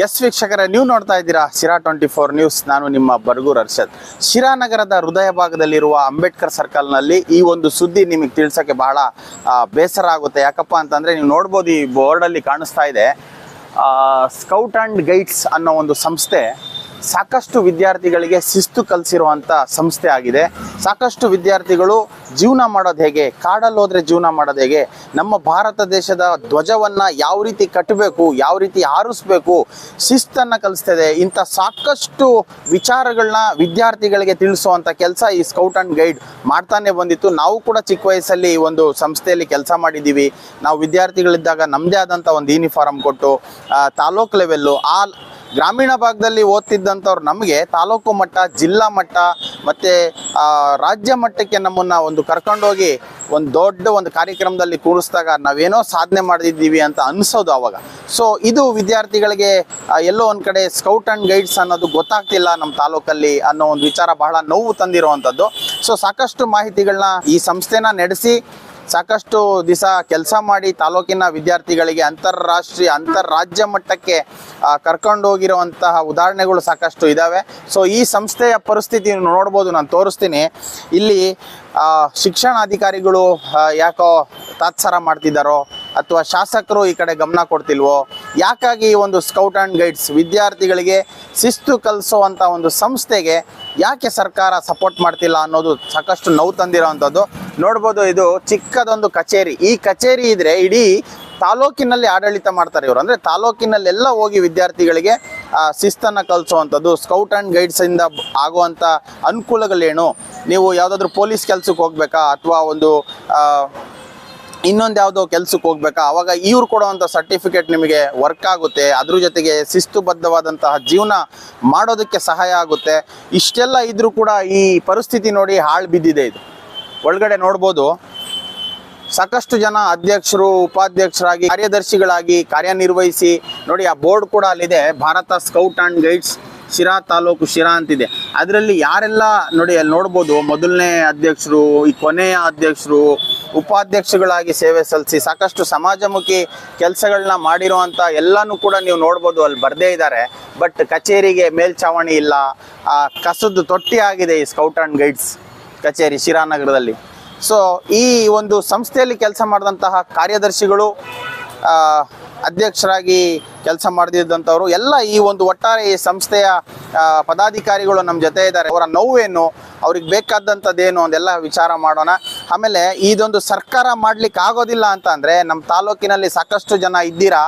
S ವೀಕ್ಷಕರ, ನೀವು ನೋಡ್ತಾ ಇದ್ದೀರಾ ಶಿರಾ ಟ್ವೆಂಟಿ ಫೋರ್ ನ್ಯೂಸ್. ನಾನು ನಿಮ್ಮ ಬರ್ಗೂರ್ ಅರ್ಷದ್ ಶಿರಾ ನಗರದ ಹೃದಯ ಭಾಗದಲ್ಲಿರುವ ಅಂಬೇಡ್ಕರ್ ಸರ್ಕಲ್ನಲ್ಲಿ ಈ ಒಂದು ಸುದ್ದಿ ನಿಮಗೆ ತಿಳಿಸೋಕ್ಕೆ ಬಹಳ ಬೇಸರ ಆಗುತ್ತೆ. ಯಾಕಪ್ಪ ಅಂತಂದರೆ ನೀವು ನೋಡ್ಬೋದು ಈ ಬೋರ್ಡಲ್ಲಿ ಕಾಣಿಸ್ತಾ ಇದೆ ಸ್ಕೌಟ್ ಆ್ಯಂಡ್ ಗೈಡ್ಸ್ ಅನ್ನೋ ಒಂದು ಸಂಸ್ಥೆ ಸಾಕಷ್ಟು ವಿದ್ಯಾರ್ಥಿಗಳಿಗೆ ಶಿಸ್ತು ಕಲಿಸಿರುವಂಥ ಸಂಸ್ಥೆ ಆಗಿದೆ. ಸಾಕಷ್ಟು ವಿದ್ಯಾರ್ಥಿಗಳು ಜೀವನ ಮಾಡೋದು ಹೇಗೆ, ಕಾಡಲ್ಲಿ ಹೋದ್ರೆ ಜೀವನ ಮಾಡೋದು ಹೇಗೆ, ನಮ್ಮ ಭಾರತ ದೇಶದ ಧ್ವಜವನ್ನು ಯಾವ ರೀತಿ ಕಟ್ಟಬೇಕು, ಯಾವ ರೀತಿ ಆರಿಸ್ಬೇಕು ಶಿಸ್ತನ್ನು ಕಲಿಸ್ತದೆ. ಇಂಥ ಸಾಕಷ್ಟು ವಿಚಾರಗಳನ್ನ ವಿದ್ಯಾರ್ಥಿಗಳಿಗೆ ತಿಳಿಸುವಂಥ ಕೆಲಸ ಈ ಸ್ಕೌಟ್ ಆ್ಯಂಡ್ ಗೈಡ್ ಮಾಡ್ತಾನೆ ಬಂದಿತ್ತು. ನಾವು ಕೂಡ ಚಿಕ್ಕ ವಯಸ್ಸಲ್ಲಿ ಒಂದು ಸಂಸ್ಥೆಯಲ್ಲಿ ಕೆಲಸ ಮಾಡಿದ್ದೀವಿ. ನಾವು ವಿದ್ಯಾರ್ಥಿಗಳಿದ್ದಾಗ ನಮ್ಮದೇ ಆದಂಥ ಒಂದು ಯೂನಿಫಾರ್ಮ್ ಕೊಟ್ಟು ತಾಲೂಕ್ ಲೆವೆಲ್ಲು ಆ ಗ್ರಾಮೀಣ ಭಾಗದಲ್ಲಿ ಓದ್ತಿದ್ದಂಥವ್ರು ನಮಗೆ ತಾಲೂಕು ಮಟ್ಟ, ಜಿಲ್ಲಾ ಮಟ್ಟ, ಮತ್ತು ರಾಜ್ಯ ಮಟ್ಟಕ್ಕೆ ನಮ್ಮನ್ನು ಒಂದು ಕರ್ಕೊಂಡೋಗಿ ಒಂದು ದೊಡ್ಡ ಒಂದು ಕಾರ್ಯಕ್ರಮದಲ್ಲಿ ಕೂರಿಸಿದಾಗ ನಾವೇನೋ ಸಾಧನೆ ಮಾಡಿದ್ದೀವಿ ಅಂತ ಅನಿಸೋದು ಅವಾಗ. ಸೊ ಇದು ವಿದ್ಯಾರ್ಥಿಗಳಿಗೆ ಎಲ್ಲೋ ಒಂದು ಕಡೆ ಸ್ಕೌಟ್ ಆ್ಯಂಡ್ ಗೈಡ್ಸ್ ಅನ್ನೋದು ಗೊತ್ತಾಗ್ತಿಲ್ಲ ನಮ್ಮ ತಾಲೂಕಲ್ಲಿ ಅನ್ನೋ ಒಂದು ವಿಚಾರ ಬಹಳ ನೋವು ತಂದಿರುವಂಥದ್ದು. ಸೊ ಸಾಕಷ್ಟು ಮಾಹಿತಿಗಳನ್ನ ಈ ಸಂಸ್ಥೆನ ನಡೆಸಿ ಸಾಕಷ್ಟು ದಿವಸ ಕೆಲಸ ಮಾಡಿ ತಾಲೂಕಿನ ವಿದ್ಯಾರ್ಥಿಗಳಿಗೆ ಅಂತಾರಾಷ್ಟ್ರೀಯ, ಅಂತಾರಾಜ್ಯ ಮಟ್ಟಕ್ಕೆ ಕರ್ಕೊಂಡೋಗಿರುವಂತಹ ಉದಾಹರಣೆಗಳು ಸಾಕಷ್ಟು ಇದ್ದಾವೆ ಸೊ ಈ ಸಂಸ್ಥೆಯ ಪರಿಸ್ಥಿತಿ ನೀವು ನೋಡ್ಬೋದು, ನಾನು ತೋರಿಸ್ತೀನಿ. ಇಲ್ಲಿ ಶಿಕ್ಷಣಾಧಿಕಾರಿಗಳು ಯಾಕೋ ತಾತ್ಸಾರ ಮಾಡ್ತಿದ್ದಾರೋ, ಅಥವಾ ಶಾಸಕರು ಈ ಕಡೆ ಗಮನ ಕೊಡ್ತಿಲ್ವೋ, ಯಾಕಾಗಿ ಈ ಒಂದು ಸ್ಕೌಟ್ ಆ್ಯಂಡ್ ಗೈಡ್ಸ್ ವಿದ್ಯಾರ್ಥಿಗಳಿಗೆ ಶಿಸ್ತು ಕಲಿಸುವಂಥ ಒಂದು ಸಂಸ್ಥೆಗೆ ಯಾಕೆ ಸರ್ಕಾರ ಸಪೋರ್ಟ್ ಮಾಡ್ತಿಲ್ಲ ಅನ್ನೋದು ಸಾಕಷ್ಟು ನೋವು ತಂದಿರೋವಂಥದ್ದು. ನೋಡ್ಬೋದು ಇದು ಚಿಕ್ಕದೊಂದು ಕಚೇರಿ. ಈ ಕಚೇರಿ ಇದ್ರೆ ಇಡೀ ತಾಲೂಕಿನಲ್ಲಿ ಆಡಳಿತ ಮಾಡ್ತಾರೆ ಇವರು. ಅಂದರೆ ತಾಲೂಕಿನಲ್ಲೆಲ್ಲ ಹೋಗಿ ವಿದ್ಯಾರ್ಥಿಗಳಿಗೆ ಶಿಸ್ತನ್ನ ಕಲಿಸುವಂಥದ್ದು ಸ್ಕೌಟ್ ಆ್ಯಂಡ್ ಗೈಡ್ಸಿಂದ ಆಗುವಂಥ ಅನುಕೂಲಗಳೇನು? ನೀವು ಯಾವುದಾದ್ರೂ ಪೊಲೀಸ್ ಕೆಲ್ಸಕ್ಕೆ ಹೋಗ್ಬೇಕಾ? ಅಥವಾ ಒಂದು ಇನ್ನೊಂದು ಯಾವುದೋ ಕೆಲ್ಸಕ್ಕೆ ಹೋಗ್ಬೇಕಾ? ಅವಾಗ ಇವ್ರು ಕೊಡುವಂಥ ಸರ್ಟಿಫಿಕೇಟ್ ನಿಮಗೆ ವರ್ಕ್ ಆಗುತ್ತೆ. ಅದ್ರ ಜೊತೆಗೆ ಶಿಸ್ತುಬದ್ಧವಾದಂತಹ ಜೀವನ ಮಾಡೋದಕ್ಕೆ ಸಹಾಯ ಆಗುತ್ತೆ. ಇಷ್ಟೆಲ್ಲ ಇದ್ರೂ ಕೂಡ ಈ ಪರಿಸ್ಥಿತಿ ನೋಡಿ ಹಾಳು ಬಿದ್ದಿದೆ ಇದು. ಒಳಗಡೆ ನೋಡ್ಬೋದು. ಸಾಕಷ್ಟು ಜನ ಅಧ್ಯಕ್ಷರು, ಉಪಾಧ್ಯಕ್ಷರಾಗಿ, ಕಾರ್ಯದರ್ಶಿಗಳಾಗಿ ಕಾರ್ಯನಿರ್ವಹಿಸಿ ನೋಡಿ ಆ ಬೋರ್ಡ್ ಕೂಡ ಅಲ್ಲಿದೆ. Bharat scout and guides Sira taluk Sira ಅಂತಿದೆ. ಅದರಲ್ಲಿ ಯಾರೆಲ್ಲ ನೋಡಿ ಅಲ್ಲಿ ನೋಡ್ಬೋದು. ಮೊದಲನೇ ಅಧ್ಯಕ್ಷರು, ಈ ಕೊನೆಯ ಅಧ್ಯಕ್ಷರು, ಉಪಾಧ್ಯಕ್ಷಗಳಾಗಿ ಸೇವೆ ಸಲ್ಲಿಸಿ ಸಾಕಷ್ಟು ಸಮಾಜಮುಖಿ ಕೆಲಸಗಳನ್ನ ಮಾಡಿರುವಂಥ ಎಲ್ಲನೂ ಕೂಡ ನೀವು ನೋಡ್ಬೋದು. ಅಲ್ಲಿ ಬರದೇ ಇದ್ದಾರೆ. ಬಟ್ ಕಚೇರಿಗೆ ಮೇಲ್ಛಾವಣಿ ಇಲ್ಲ. ಆ ಕಸದ ತೊಟ್ಟಿ ಆಗಿದೆ ಈ ಸ್ಕೌಟ್ ಆ್ಯಂಡ್ ಗೈಡ್ಸ್. ಕಚೇರಿ ಶಿರಾನಗರದಲ್ಲಿ ಸೊ ಈ ಒಂದು ಸಂಸ್ಥೆಯಲ್ಲಿ ಕೆಲಸ ಮಾಡಿದಂತಹ ಕಾರ್ಯದರ್ಶಿಗಳು ಅಧ್ಯಕ್ಷರಾಗಿ ಕೆಲಸ ಮಾಡಿದಂಥವ್ರು ಎಲ್ಲ ಈ ಒಂದು ಒಟ್ಟಾರೆ ಈ ಸಂಸ್ಥೆಯ ಪದಾಧಿಕಾರಿಗಳು ನಮ್ಮ ಜೊತೆ ಇದ್ದಾರೆ. ಅವರ ನೋವೇನು, ಅವ್ರಿಗೆ ಬೇಕಾದಂಥದ್ದೇನು ಅದೆಲ್ಲ ವಿಚಾರ ಮಾಡೋಣ. ಆಮೇಲೆ ಇದೊಂದು ಸರ್ಕಾರ ಮಾಡಲಿಕ್ಕೆ ಆಗೋದಿಲ್ಲ ಅಂತ ನಮ್ಮ ತಾಲೂಕಿನಲ್ಲಿ ಸಾಕಷ್ಟು ಜನ ಇದ್ದೀರಾ,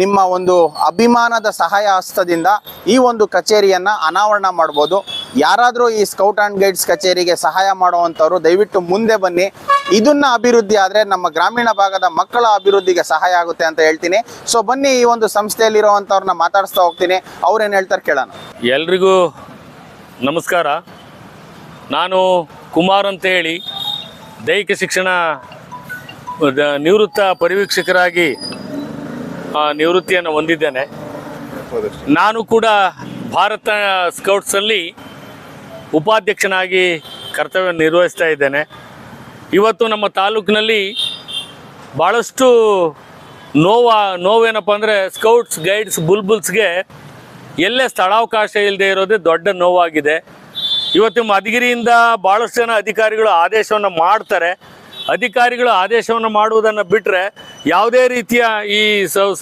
ನಿಮ್ಮ ಒಂದು ಅಭಿಮಾನದ ಸಹಾಯ ಹಸ್ತದಿಂದ ಈ ಒಂದು ಕಚೇರಿಯನ್ನು ಅನಾವರಣ ಮಾಡ್ಬೋದು. ಯಾರಾದರೂ ಈ ಸ್ಕೌಟ್ ಆ್ಯಂಡ್ ಗೈಡ್ಸ್ ಕಚೇರಿಗೆ ಸಹಾಯ ಮಾಡುವಂಥವ್ರು ದಯವಿಟ್ಟು ಮುಂದೆ ಬನ್ನಿ. ಇದನ್ನ ಅಭಿವೃದ್ಧಿ ಆದರೆ ನಮ್ಮ ಗ್ರಾಮೀಣ ಭಾಗದ ಮಕ್ಕಳ ಅಭಿವೃದ್ಧಿಗೆ ಸಹಾಯ ಆಗುತ್ತೆ ಅಂತ ಹೇಳ್ತೀನಿ. ಸೊ ಬನ್ನಿ ಈ ಒಂದು ಸಂಸ್ಥೆಯಲ್ಲಿರುವಂಥವ್ರನ್ನ ಮಾತಾಡಿಸ್ತಾ ಹೋಗ್ತೀನಿ. ಅವ್ರೇನು ಹೇಳ್ತಾರೆ ಕೇಳೋಣ. ಎಲ್ರಿಗೂ ನಮಸ್ಕಾರ. ನಾನು ಕುಮಾರ್ ಅಂತ ಹೇಳಿ ದೈಹಿಕ ಶಿಕ್ಷಣ ನಿವೃತ್ತ ಪರಿವೀಕ್ಷಕರಾಗಿ ನಿವೃತ್ತಿಯನ್ನು ಹೊಂದಿದ್ದೇನೆ. ನಾನು ಕೂಡ ಭಾರತ ಸ್ಕೌಟ್ಸಲ್ಲಿ ಉಪಾಧ್ಯಕ್ಷನಾಗಿ ಕರ್ತವ್ಯ ನಿರ್ವಹಿಸ್ತಾ ಇದ್ದೇನೆ. ಇವತ್ತು ನಮ್ಮ ತಾಲೂಕಿನಲ್ಲಿ ಭಾಳಷ್ಟು ನೋವ, ನೋವೇನಪ್ಪ ಅಂದರೆ ಸ್ಕೌಟ್ಸ್, ಗೈಡ್ಸ್, ಬುಲ್ಬುಲ್ಸ್ಗೆ ಎಲ್ಲೇ ಸ್ಥಳಾವಕಾಶ ಇಲ್ಲದೆ ಇರೋದೇ ದೊಡ್ಡ ನೋವಾಗಿದೆ. ಇವತ್ತು ಮಧುಗಿರಿಯಿಂದ ಭಾಳಷ್ಟು ಜನ ಅಧಿಕಾರಿಗಳು ಆದೇಶವನ್ನು ಮಾಡ್ತಾರೆ. ಅಧಿಕಾರಿಗಳು ಆದೇಶವನ್ನು ಮಾಡುವುದನ್ನು ಬಿಟ್ಟರೆ ಯಾವುದೇ ರೀತಿಯ ಈ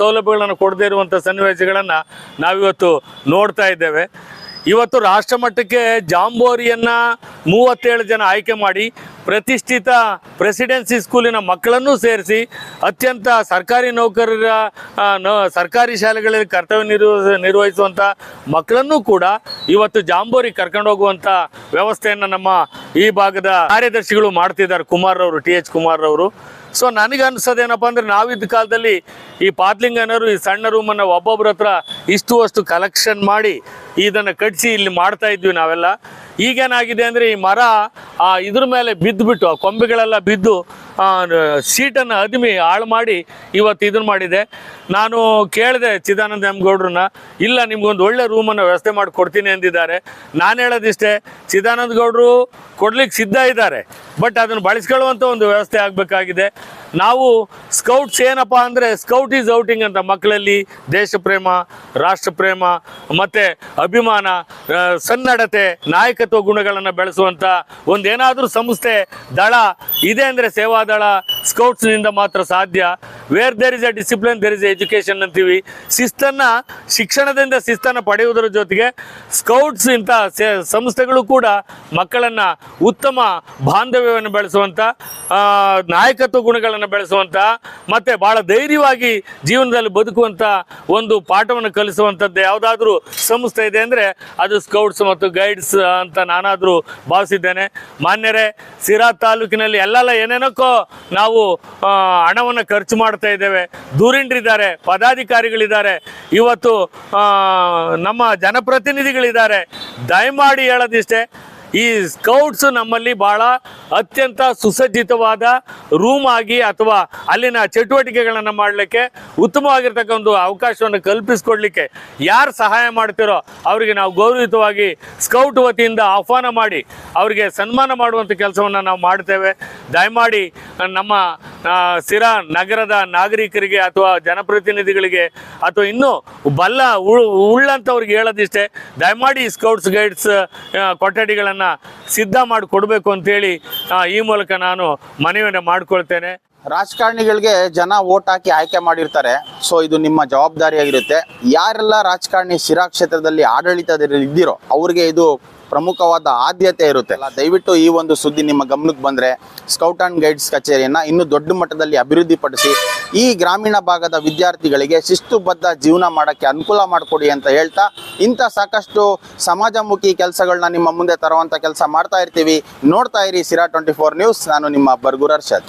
ಸೌಲಭ್ಯಗಳನ್ನು ಕೊಡದೇ ಇರುವಂಥ ಸನ್ನಿವೇಶಗಳನ್ನು ನಾವಿವತ್ತು ನೋಡ್ತಾ ಇದ್ದೇವೆ. ಇವತ್ತು ರಾಷ್ಟ್ರ ಮಟ್ಟಕ್ಕೆ ಜಾಂಬೋರಿಯನ್ನ ಮೂವತ್ತೇಳು ಜನ ಆಯ್ಕೆ ಮಾಡಿ ಪ್ರತಿಷ್ಠಿತ ಪ್ರೆಸಿಡೆನ್ಸಿ ಸ್ಕೂಲಿನ ಮಕ್ಕಳನ್ನೂ ಸೇರಿಸಿ ಅತ್ಯಂತ ಸರ್ಕಾರಿ ನೌಕರರ ಸರ್ಕಾರಿ ಶಾಲೆಗಳಲ್ಲಿ ಕರ್ತವ್ಯ ನಿರ್ವ ನಿರ್ವಹಿಸುವಂಥ ಮಕ್ಕಳನ್ನೂ ಕೂಡ ಇವತ್ತು ಜಾಂಬೋರಿ ಕರ್ಕೊಂಡು ಹೋಗುವಂಥ ವ್ಯವಸ್ಥೆಯನ್ನು ನಮ್ಮ ಈ ಭಾಗದ ಕಾರ್ಯದರ್ಶಿಗಳು ಮಾಡ್ತಿದ್ದಾರೆ ಕುಮಾರ್ ಅವರು ಟಿ ಎಚ್ ಕುಮಾರ್ ಅವರು ಸೊ ನನಗೆ ಅನ್ಸೋದೇನಪ್ಪ ಅಂದ್ರೆ ನಾವಿದ್ದ ಕಾಲದಲ್ಲಿ ಈ ಪಾತ್ಲಿಂಗನರು ಈ ಸಣ್ಣ ರೂಮನ್ನು ಒಬ್ಬೊಬ್ಬರ ಹತ್ರ ಇಷ್ಟು ಅಷ್ಟು ಕಲೆಕ್ಷನ್ ಮಾಡಿ ಇದನ್ನು ಕಟ್ಸಿ ಇಲ್ಲಿ ಮಾಡ್ತಾ ಇದ್ವಿ ನಾವೆಲ್ಲ. ಈಗೇನಾಗಿದೆ ಅಂದರೆ ಈ ಮರ ಆ ಇದ್ರ ಮೇಲೆ ಬಿದ್ದುಬಿಟ್ಟು, ಆ ಕೊಂಬೆಗಳೆಲ್ಲ ಬಿದ್ದು ಸೀಟನ್ನು ಅದಿಮಿ ಹಾಳು ಮಾಡಿ ಇವತ್ತು ಇದನ್ನು ಮಾಡಿದೆ. ನಾನು ಕೇಳಿದೆ ಚಿದಾನಂದ ಗೌಡ್ರನ್ನ, ಇಲ್ಲ, ನಿಮ್ಗೊಂದು ಒಳ್ಳೆ ರೂಮನ್ನು ವ್ಯವಸ್ಥೆ ಮಾಡಿ ಕೊಡ್ತೀನಿ ಅಂದಿದ್ದಾರೆ. ನಾನು ಹೇಳೋದಿಷ್ಟೇ, ಚಿದಾನಂದ ಗೌಡರು ಕೊಡ್ಲಿಕ್ಕೆ ಸಿದ್ಧ ಇದ್ದಾರೆ, ಬಟ್ ಅದನ್ನು ಬಳಸ್ಕೊಳ್ಳುವಂಥ ಒಂದು ವ್ಯವಸ್ಥೆ ಆಗಬೇಕಾಗಿದೆ. ನಾವು ಸ್ಕೌಟ್ಸ್ ಏನಪ್ಪ ಅಂದರೆ ಸ್ಕೌಟ್ ಈಸ್ ಔಟಿಂಗ್ ಅಂತ ಮಕ್ಕಳಲ್ಲಿ ದೇಶ ಪ್ರೇಮ, ರಾಷ್ಟ್ರ ಪ್ರೇಮ, ಮತ್ತು ಅಭಿಮಾನ ಸನ್ನಡತೆ, ನಾಯಕತ್ವ ಗುಣಗಳನ್ನು ಬೆಳೆಸುವಂಥ ಒಂದೇನಾದರೂ ಸಂಸ್ಥೆ, ದಳ, ಇದೆ ಅಂದರೆ ಸೇವಾದಳ ಸ್ಕೌಟ್ಸ್ನಿಂದ ಮಾತ್ರ ಸಾಧ್ಯ. Where there is a discipline there is education ಅಂತೀವಿ. ಶಿಸ್ತನ್ನು, ಶಿಕ್ಷಣದಿಂದ ಶಿಸ್ತನ್ನು ಪಡೆಯುವುದರ ಜೊತೆಗೆ ಸ್ಕೌಟ್ಸ್ ಇಂಥ ಸಂಸ್ಥೆಗಳು ಕೂಡ ಮಕ್ಕಳನ್ನು ಉತ್ತಮ ಬಾಂಧವ್ಯವನ್ನು ಬೆಳೆಸುವಂಥ ನಾಯಕತ್ವ ಗುಣಗಳನ್ನು ಬೆಳೆಸುವಂಥ ಮತ್ತು ಭಾಳ ಧೈರ್ಯವಾಗಿ ಜೀವನದಲ್ಲಿ ಬದುಕುವಂಥ ಒಂದು ಪಾಠವನ್ನು ಕಲಿಸುವಂಥದ್ದು ಯಾವುದಾದ್ರೂ ಸಂಸ್ಥೆ ಇದೆ ಅಂದರೆ ಅದು ಸ್ಕೌಟ್ಸ್ ಮತ್ತು ಗೈಡ್ಸ್ ಅಂತ ನಾನಾದರೂ ಭಾವಿಸಿದ್ದೇನೆ. ಮಾನ್ಯರೇ ಸಿರಾ ತಾಲೂಕಿನಲ್ಲಿ ಎಲ್ಲೆಲ್ಲ ಏನೇನಕ್ಕೋ ನಾವು ಹಣವನ್ನು ಖರ್ಚು ಮಾಡ್ತಾ ಇದ್ದೇವೆ. ದೂರಿಂಡ್ರಿದ್ದಾರೆ, ಪದಾಧಿಕಾರಿಗಳಿದ್ದಾರೆ. ಇವತ್ತು ನಮ್ಮ ಜನಪ್ರತಿನಿಧಿಗಳಿದ್ದಾರೆ. ದಯಮಾಡಿ ಹೇಳೋದಿಷ್ಟೇ ಈ ಸ್ಕೌಟ್ಸ್ ನಮ್ಮಲ್ಲಿ ಬಹಳ ಅತ್ಯಂತ ಸುಸಜ್ಜಿತವಾದ ರೂಮ್ ಆಗಿ ಅಥವಾ ಅಲ್ಲಿನ ಚಟುವಟಿಕೆಗಳನ್ನು ಮಾಡಲಿಕ್ಕೆ ಉತ್ತಮವಾಗಿರ್ತಕ್ಕಂಥ ಅವಕಾಶವನ್ನು ಕಲ್ಪಿಸಿಕೊಡ್ಲಿಕ್ಕೆ ಯಾರು ಸಹಾಯ ಮಾಡ್ತಿರೋ ಅವರಿಗೆ ನಾವು ಗೌರವಿತವಾಗಿ ಸ್ಕೌಟ್ ವತಿಯಿಂದ ಆಹ್ವಾನ ಮಾಡಿ ಅವರಿಗೆ ಸನ್ಮಾನ ಮಾಡುವಂಥ ಕೆಲಸವನ್ನು ನಾವು ಮಾಡ್ತೇವೆ. ದಯಮಾಡಿ ನಮ್ಮ ಸಿರ ನಗರದ ನಾಗರಿಕರಿಗೆ ಅಥವಾ ಜನಪ್ರತಿನಿಧಿಗಳಿಗೆ ಅಥವಾ ಇನ್ನೂ ಬಲ್ಲ ಉಳ್ ಉಳ್ಳಂಥವ್ರಿಗೆ ಹೇಳೋದಿಷ್ಟೇ, ದಯಮಾಡಿ ಸ್ಕೌಟ್ಸ್ ಗೈಡ್ಸ್ ಕೊಠಡಿಗಳನ್ನು ಸಿದ್ಧ ಮಾಡಿ ಕೊಡಬೇಕು ಅಂತೇಳಿ ಈ ಮೂಲಕ ನಾನು ಮನವಿಯನ್ನು ಮಾಡ್ಕೊಳ್ತೇನೆ. ರಾಜಕಾರಣಿಗಳಿಗೆ ಜನ ಓಟ್ ಹಾಕಿ ಆಯ್ಕೆ ಮಾಡಿರ್ತಾರೆ. ಸೊ ಇದು ನಿಮ್ಮ ಜವಾಬ್ದಾರಿಯಾಗಿರುತ್ತೆ. ಯಾರೆಲ್ಲ ರಾಜಕಾರಣಿ ಶಿರಾ ಕ್ಷೇತ್ರದಲ್ಲಿ ಆಡಳಿತದಲ್ಲಿ ಇದ್ದೀರೋ ಅವ್ರಿಗೆ ಇದು ಪ್ರಮುಖವಾದ ಆದ್ಯತೆ ಇರುತ್ತೆ. ದಯವಿಟ್ಟು ಈ ಒಂದು ಸುದ್ದಿ ನಿಮ್ಮ ಗಮನಕ್ಕೆ ಬಂದರೆ ಸ್ಕೌಟ್ ಆ್ಯಂಡ್ ಗೈಡ್ಸ್ ಕಚೇರಿಯನ್ನು ಇನ್ನೂ ದೊಡ್ಡ ಮಟ್ಟದಲ್ಲಿ ಅಭಿವೃದ್ಧಿಪಡಿಸಿ ಈ ಗ್ರಾಮೀಣ ಭಾಗದ ವಿದ್ಯಾರ್ಥಿಗಳಿಗೆ ಶಿಸ್ತುಬದ್ಧ ಜೀವನ ಮಾಡೋಕ್ಕೆ ಅನುಕೂಲ ಮಾಡಿಕೊಡಿ ಅಂತ ಹೇಳ್ತಾ ಇಂಥ ಸಾಕಷ್ಟು ಸಮಾಜಮುಖಿ ಕೆಲಸಗಳನ್ನ ನಿಮ್ಮ ಮುಂದೆ ತರುವಂಥ ಕೆಲಸ ಮಾಡ್ತಾ ಇರ್ತೀವಿ. ನೋಡ್ತಾ ಇರಿ ಸಿರಾ ಟ್ವೆಂಟಿ ಫೋರ್ ನ್ಯೂಸ್. ನಾನು ನಿಮ್ಮ ಬರ್ಗುರ್ ಅರ್ಷದ್